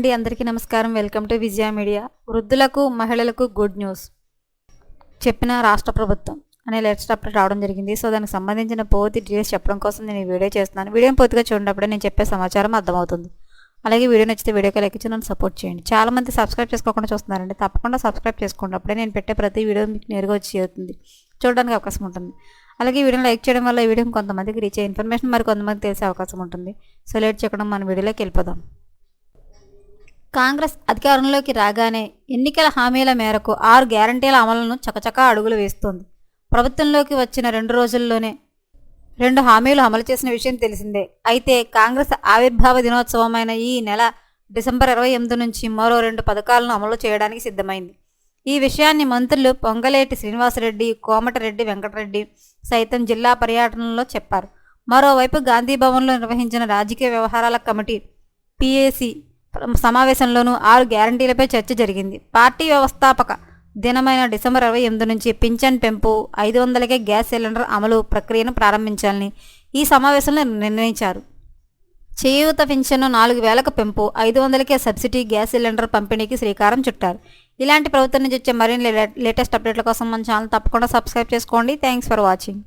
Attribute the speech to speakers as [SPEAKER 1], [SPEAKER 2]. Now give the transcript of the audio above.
[SPEAKER 1] అండి అందరికీ నమస్కారం. Welcome to Vijaya Media. వృద్ధులకు మహిళలకు గుడ్ న్యూస్. చెప్పిన రాష్ట్ర ప్రభుత్వం అనే లేటెస్ట్ అప్డేట్ రావడం జరిగింది. సో దానికి సంబంధించిన పూర్తి డీటెయిల్స్ చెప్పడం కోసం నేను ఈ వీడియో చేస్తున్నాను. వీడియోని పూర్తిగా చూడటప్పుడే నేను చెప్పే సమాచారం అర్థమవుతుంది. అలాగే వీడియో నచ్చితే వీడియోకి లెక్కించి నన్ను సపోర్ట్ చేయండి. చాలా మంది సబ్స్క్రైబ్ చేసుకోకుండా చూస్తున్నారండి. తప్పకుండా సబ్స్క్రైబ్ చేసుకోండి అప్పుడే నేను పెట్టే ప్రతి వీడియో మీకు నేరుగా వచ్చి చేరుతుంది. చూడడానికి అవకాశం ఉంటుంది. అలాగే వీడియోని లైక్ చేయడం వల్ల ఈ వీడియో కొంతమందికి రీచ్ అయ్యే ఇన్ఫర్మేషన్ మరి కొంతమంది తెలిసే అవకాశం ఉంటుంది. సో లేట్ చేయకుండా మన వీడియోలోకి వెళ్ళిపోదాం. కాంగ్రెస్ అధికారంలోకి రాగానే ఎన్నికల హామీల మేరకు ఆరు గ్యారంటీల అమలును చకచకా అడుగులు వేస్తోంది. ప్రభుత్వంలోకి వచ్చిన రెండు రోజుల్లోనే రెండు హామీలు అమలు చేసిన విషయం తెలిసిందే. అయితే కాంగ్రెస్ ఆవిర్భావ దినోత్సవమైన ఈ నెల డిసెంబర్ ఇరవై ఎనిమిది నుంచి మరో రెండు పథకాలను అమలు చేయడానికి సిద్ధమైంది. ఈ విషయాన్ని మంత్రులు పొంగలేటి శ్రీనివాసరెడ్డి కోమటిరెడ్డి వెంకటరెడ్డి సైతం జిల్లా పర్యటనలో చెప్పారు. మరోవైపు గాంధీ భవన్లో నిర్వహించిన రాజకీయ వ్యవహారాల కమిటీ పిఏసి సమావేశంలోనూ ఆరు గ్యారంటీలపై చర్చ జరిగింది. పార్టీ వ్యవస్థాపక దినమైన డిసెంబర్ ఇరవై ఎనిమిది నుంచి పింఛన్ పెంపు ఐదు వందలకే గ్యాస్ సిలిండర్ అమలు ప్రక్రియను ప్రారంభించాలని ఈ సమావేశంలో నిర్ణయించారు. చేయూత పింఛను నాలుగు వేలకు పెంపు ఐదు వందలకే సబ్సిడీ గ్యాస్ సిలిండర్ పంపిణీకి శ్రీకారం చుట్టారు. ఇలాంటి ప్రభుత్వం నుంచి వచ్చే మరిన్ని లేటెస్ట్ అప్డేట్ల కోసం మన ఛానల్ తప్పకుండా సబ్స్క్రైబ్ చేసుకోండి. Thanks for watching.